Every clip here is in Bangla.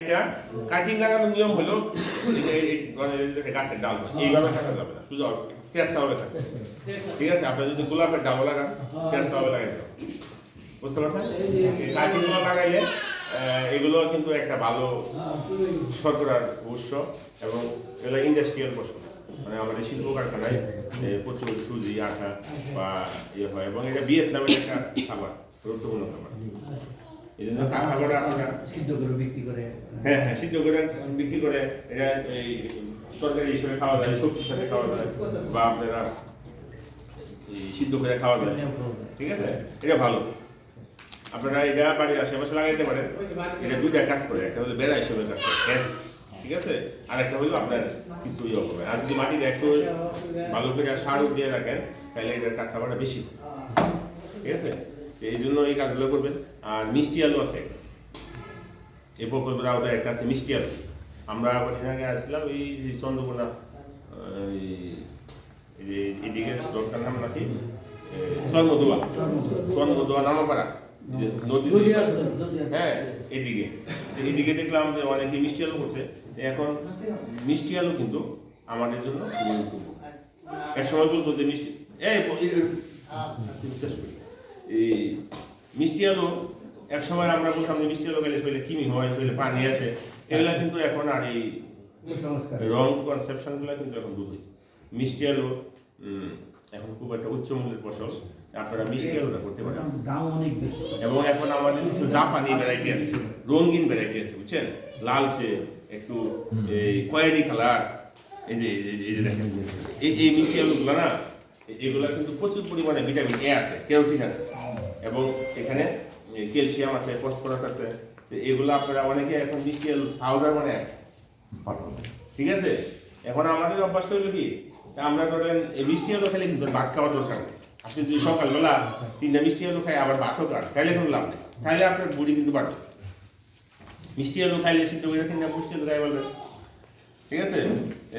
এটা কাটিং লাগানোর নিয়ম হলো গাছের ডাল এইভাবে কাটা যাবে না। শুধু তেরসা হবে কাটা ঠিক আছে? আপনি যদি গোলাপের ডাল লাগান তেরসা হবে লাগাই দেবেন। বুঝতে পারছেন? কাটিংগুলো লাগাইলে এগুলো কিন্তু একটা ভালো শর্করার উৎস এবং এগুলো ইন্ডাস্ট্রিয়াল ফসল মানে আমাদের শিল্প কারখানায় প্রচুর সুজি আটা বা ইয়ে হয় এবং এটা ভিয়েতনামের একটা খাবার গুরুত্বপূর্ণ খাবার। এই জন্য কাঁচা করে আপনারা সিদ্ধ করে বিক্রি করে। হ্যাঁ হ্যাঁ সিদ্ধ করে বিক্রি করে। এটা এই তরকারি হিসেবে খাওয়া যায় সবজির সাথে খাওয়া যায় বা আপনারা সিদ্ধ করে খাওয়া যায়। ঠিক আছে? এটা ভালো। আপনারা এটা বাড়ির আশেপাশে লাগাইতে পারেন। এটা দুইটা কাজ করে। একটা হলো বেড়া হিসেবে কাজ করে গ্যাস। ঠিক আছে? আর একটা হলো আপনার কিছু ইয়ে হবে আর যদি মাটিতে একটু ভালো করে সার দিয়ে রাখেন তাহলে এটার কাজ খাবারটা বেশি। ঠিক আছে? এই জন্য এই কাজগুলো করবেন আর মিষ্টি আলু আছে এই প্রকল্পের আওতায় একটা আছে মিষ্টি আলু আমরা কদিন আগে আসছিলাম এই যে চন্দ্রকোনা এই- যে এদিকে দরকার নাম নাকি চন্দ্রদুয়া চন্দ্রদুয়া নামাপাড়া নদী হ্যাঁ এদিকে এদিকে দেখলাম যে অনেকে মিষ্টি আলু করছে এখন মিষ্টি আলু কিন্তু আমাদের জন্য এক সময় বলতো যে মিষ্টি এই শেষ করি। এই মিষ্টি আলু এক সময় আমরা বলতাম যে মিষ্টি আলু গেলে শরীরে কিমি হয় শরীরে পানি আসে এগুলা কিন্তু এখন আর এই রং কনসেপশনগুলো কিন্তু এখন দূর হয়েছে। মিষ্টি আলু এখন খুব একটা উচ্চ মূল্যের ফসল আপনারা মিষ্টি আলুটা করতে পারেন। দাম অনেক বেশি। এবং এখন আমাদের কিছু জাপানি ভ্যারাইটি আছে রঙিন ভ্যারাইটি আছে বুঝছেন? লালচে একটু এই কয়েরি কালার এই যে এই যে- দেখেন এই এই মিষ্টি আলুগুলো না এগুলা কিন্তু প্রচুর পরিমাণে ভিটামিন এ আছে, কেরোটিন আছে। এবং এখানে ক্যালসিয়াম আছে, ফসফরাস আছে। এগুলো আপনারা অনেকে এখন আলু পাউডার মানে ঠিক আছে? এখন আমাদের অভ্যাসটা হলো কি? আমরা ধরেন মিষ্টি আলু খেলে কিন্তু ভাত খাওয়ার দরকার নেই। আপনি যদি সকালবেলা তিনটা মিষ্টি আলু খাই আবার ভাতও খান, তাহলে কোনো লাভ নেই। তাহলে আপনার বুড়ি কিন্তু বাড়বে। মিষ্টি আলু খাইলে সিদ্ধ করে তিনটা মিষ্টি আলু খাই বলবেন ঠিক আছে?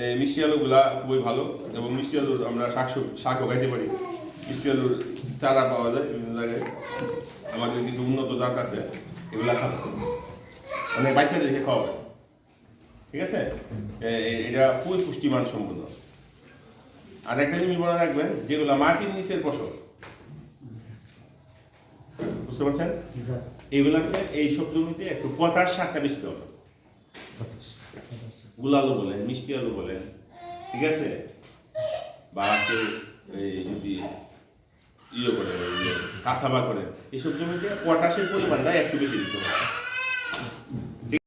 এই মিষ্টি আলুগুলা খুবই ভালো এবং মিষ্টি আলুর আমরা শাক শাকও খাইতে পারি। মিষ্টি আলুর চারা পাওয়া যায় বিভিন্ন জায়গায়। আমাদের কিছু উন্নত জাত আছে এগুলা খাব। অনেক বাচ্চাদেরকে খাওয়াবে। ঠিক আছে? এটা খুবই পুষ্টিমান সম্পূর্ণ আর একটা জিনিস মনে রাখবেন যেগুলো মাটির নিচের ফসল। বুঝতে পারছেন? এইগুলাতে এই সব জমিতে একটু পটাশ সারটা বেশি হবে গুলালু বলেন মিষ্টি আলু বলেন ঠিক আছে? বা এই যদি ইয়ে করে কাঁচাবা করে, এসব জমিতে পটাশের পরিমাণটা একটু বেশি দিতে হবে।